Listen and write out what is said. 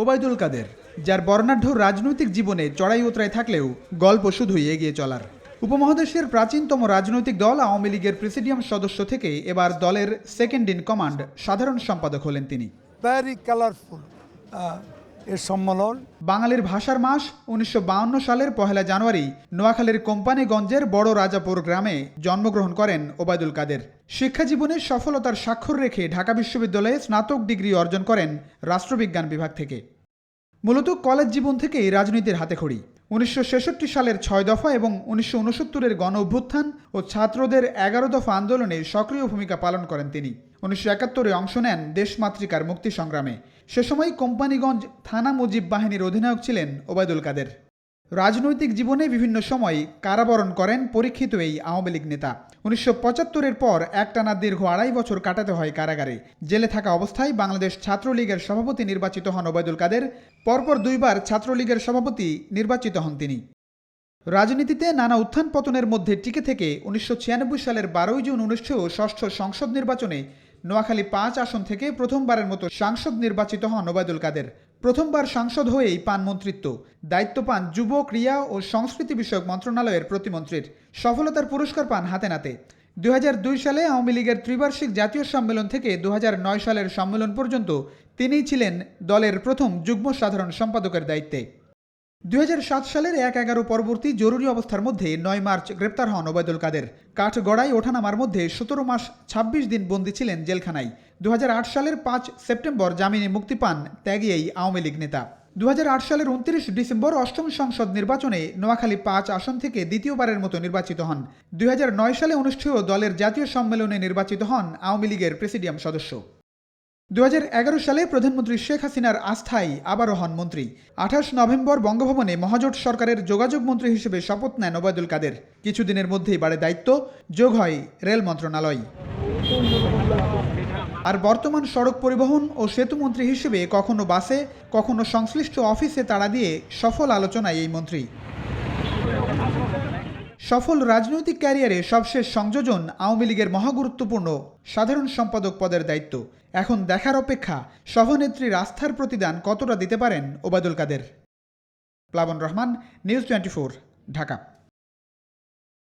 ওবায়দুল কাদের, যার বর্ণাঢ্য রাজনৈতিক জীবনে চড়াই উতরাই থাকলেও গল্প শুধুই এগিয়ে চলার। উপমহাদেশের প্রাচীনতম রাজনৈতিক দল আওয়ামী লীগের প্রেসিডিয়াম সদস্য থেকে এবার দলের সেকেন্ড ইন কমান্ড সাধারণ সম্পাদক হলেন তিনি। ভেরি কালারফুল এর সম্মেলন। বাঙালির ভাষার মাস উনিশশো সালের পহেলা জানুয়ারি নোয়াখালীর কোম্পানিগঞ্জের বড় রাজাপুর গ্রামে জন্মগ্রহণ করেন ওবায়দুল কাদের। শিক্ষা জীবনে সফলতার স্বাক্ষর রেখে ঢাকা বিশ্ববিদ্যালয়ে স্নাতক ডিগ্রি অর্জন করেন রাষ্ট্রবিজ্ঞান বিভাগ থেকে। মূলত কলেজ জীবন থেকেই রাজনীতির হাতেখড়ি উনিশশো ছেষট্টি সালের ছয় দফা এবং উনিশশো উনসত্তরের গণ অভ্যুত্থান ও ছাত্রদের এগারো দফা আন্দোলনে সক্রিয় ভূমিকা পালন করেন তিনি। উনিশশো একাত্তরে অংশ নেন দেশমাতৃকার মুক্তি সংগ্রামে। সে সময় কোম্পানিগঞ্জ থানা মুজিব বাহিনীর অধিনায়ক ছিলেন ওবায়দুল কাদের। রাজনৈতিক জীবনে বিভিন্ন সময় কারাবরণ করেন পরীক্ষিত এই আওয়ামী লীগ নেতা। উনিশশো পঁচাত্তরের পর একটানা দীর্ঘ আড়াই বছর কাটাতে হয় কারাগারে। জেলে থাকা অবস্থায় বাংলাদেশ ছাত্রলীগের সভাপতি নির্বাচিত হন ওবায়দুল কাদের। পরপর দুইবার ছাত্রলীগের সভাপতি নির্বাচিত হন তিনি। রাজনীতিতে নানা উত্থান পতনের মধ্যে টিকে থেকে উনিশশো ছিয়ানব্বই সালের বারোই জুন অনুষ্ঠেয় ষষ্ঠ সংসদ নির্বাচনে নোয়াখালী পাঁচ আসন থেকে প্রথমবারের মতো সাংসদ নির্বাচিত হন ওবায়দুল কাদের। প্রথমবার সাংসদ হয়েই পান মন্ত্রিত্ব। দায়িত্ব পান যুব, ক্রীড়া ও সংস্কৃতি বিষয়ক মন্ত্রণালয়ের প্রতিমন্ত্রীর। সফলতার পুরস্কার পান হাতে নাতে। দুই হাজার দুই সালে আওয়ামী লীগের ত্রিবার্ষিক জাতীয় সম্মেলন থেকে দুহাজার নয় সালের সম্মেলন পর্যন্ত তিনিই ছিলেন দলের প্রথম যুগ্ম সাধারণ সম্পাদকের দায়িত্বে। দুই হাজার সাত সালের এক এগারো পরবর্তী জরুরি অবস্থার মধ্যে নয় মার্চ গ্রেপ্তার হন ওবায়দুল কাদের। কাঠগড়াই ওঠানামার মধ্যে সতেরো মাস ২৬ দিন বন্দী ছিলেন জেলখানায়। দু হাজার আট সালের পাঁচ সেপ্টেম্বর জামিনে মুক্তি পান ত্যাগী এই আওয়ামী লীগ নেতা। দু হাজার আট সালের উনত্রিশ ডিসেম্বর অষ্টম সংসদ নির্বাচনে নোয়াখালী পাঁচ আসন থেকে দ্বিতীয়বারের মতো নির্বাচিত হন। দুই হাজার নয় সালে অনুষ্ঠেয় দলের জাতীয় সম্মেলনে নির্বাচিত হন আওয়ামী লীগের প্রেসিডিয়াম সদস্য। দু হাজার এগারো সালে প্রধানমন্ত্রী শেখ হাসিনার আস্থায় আবারও হন মন্ত্রী। আঠাশ নভেম্বর বঙ্গভবনে মহাজোট সরকারের যোগাযোগ মন্ত্রী হিসেবে শপথ নেন ওবায়দুল কাদের। কিছুদিনের মধ্যেই বাড়ে দায়িত্ব, যোগ হয় রেল মন্ত্রণালয়। আর বর্তমান সড়ক পরিবহন ও সেতু মন্ত্রী হিসেবে কখনো বাসে, কখনো সংশ্লিষ্ট অফিসে তাড়া দিয়ে সফল আলোচনায় এই মন্ত্রী। সফল রাজনৈতিক ক্যারিয়ারে সবশেষ সংযোজন আওয়ামী লীগের মহাগুরুত্বপূর্ণ সাধারণ সম্পাদক পদের দায়িত্ব। এখন দেখার অপেক্ষা, সভানেত্রীর আস্থার প্রতিদান কতটা দিতে পারেন ওবায়দুল কাদের? প্লাবন রহমান, নিউজ টোয়েন্টি ঢাকা।